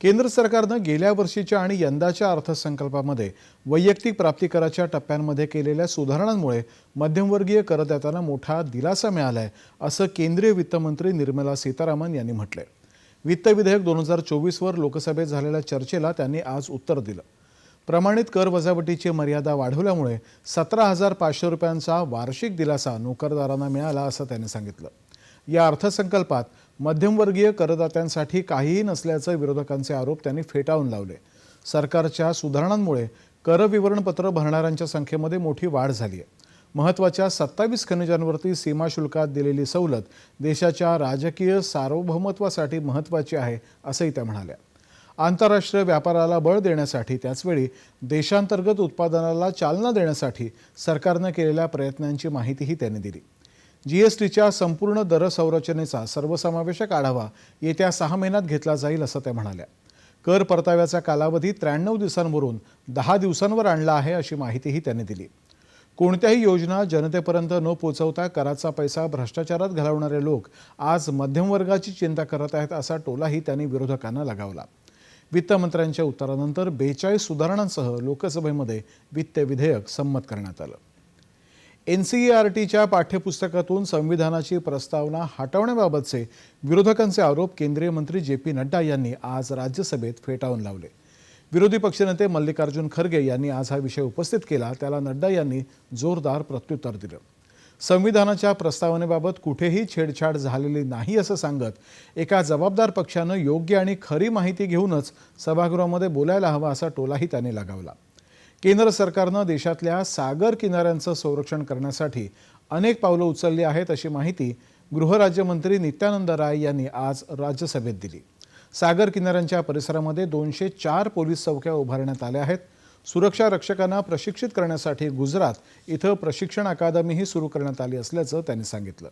केंद्र सरकारनं गेल्या वर्षीच्या आणि यंदाच्या अर्थसंकल्पामध्ये वैयक्तिक प्राप्तिकराच्या टप्प्यांमध्ये केलेल्या सुधारणांमुळे मध्यमवर्गीय करदात्यांना मोठा दिलासा मिळाला आहे असं केंद्रीय वित्तमंत्री निर्मला सीतारामन यांनी म्हटलंय. वित्त विधेयक दोन हजार चोवीसवर लोकसभेत झालेल्या चर्चेला त्यांनी आज उत्तर दिलं. प्रमाणित कर वजावटीची मर्यादा वाढवल्यामुळे सतरा हजार पाचशे रुपयांचा वार्षिक दिलासा नोकरदारांना मिळाला असं त्यांनी सांगितलं. या अर्थसंकल्पात मध्यमवर्गीय करदात्यांसाठी काहीही नसल्याचं विरोधकांचे आरोप त्यांनी फेटाळून लावले. सरकारच्या सुधारणांमुळे कर विवरणपत्र भरणाऱ्यांच्या संख्येमध्ये मोठी वाढ झाली आहे महत्त्वाच्या सत्तावीस खनिजांवरती सीमाशुल्कात दिलेली सवलत देशाच्या राजकीय सार्वभौमत्वासाठी महत्त्वाची आहे असंही त्या म्हणाल्या. आंतरराष्ट्रीय व्यापाराला बळ देण्यासाठी त्याचवेळी देशांतर्गत उत्पादनाला चालना देण्यासाठी सरकारनं केलेल्या प्रयत्नांची माहितीही त्यांनी दिली. जीएसटीच्या संपूर्ण दर संरचनेचा सर्वसमावेशक आढावा येत्या सहा महिन्यात घेतला जाईल असं त्या म्हणाल्या. कर परताव्याचा कालावधी त्र्याण्णव दिवसांवरून दहा दिवसांवर आणला आहे अशी माहितीही त्यांनी दिली. कोणत्याही योजना जनतेपर्यंत न पोचवता कराचा पैसा भ्रष्टाचारात घालवणारे लोक आज मध्यमवर्गाची चिंता करत आहेत असा टोलाही त्यांनी विरोधकांना लगावला. वित्तमंत्र्यांच्या उत्तरानंतर बेचाळीस सुधारणांसह लोकसभेमध्ये वित्त विधेयक संमत करण्यात आलं. एन सी ई आर टीच्या पाठ्यपुस्तकातून संविधानाची प्रस्तावना हटवण्याबाबतचे विरोधकांचे आरोप केंद्रीय मंत्री जे पी नड्डा यांनी आज राज्यसभेत फेटाळून लावले. विरोधी पक्षनेते मल्लिकार्जुन खरगे यांनी आज हा विषय उपस्थित केला त्याला नड्डा यांनी जोरदार प्रत्युत्तर दिलं. संविधानाच्या प्रस्तावनेबाबत कुठेही छेडछाड झालेली नाही असं सांगत एका जबाबदार पक्षानं योग्य आणि खरी माहिती घेऊनच सभागृहामध्ये बोलायला हवं असा टोलाही त्यांनी लगावला. केंद्र सरकारनं देशातल्या सागर किनाऱ्यांचं संरक्षण करण्यासाठी अनेक पावलं उचलली आहेत अशी माहिती गृहराज्यमंत्री नित्यानंद राय यांनी आज राज्यसभेत दिली. सागर किनाऱ्यांच्या परिसरामध्ये दोनशे चार पोलीस चौक्या उभारण्यात आल्या आहेत. सुरक्षा रक्षकांना प्रशिक्षित करण्यासाठी गुजरात इथं प्रशिक्षण अकादमीही सुरू करण्यात आली असल्याचं त्यांनी सांगितलं.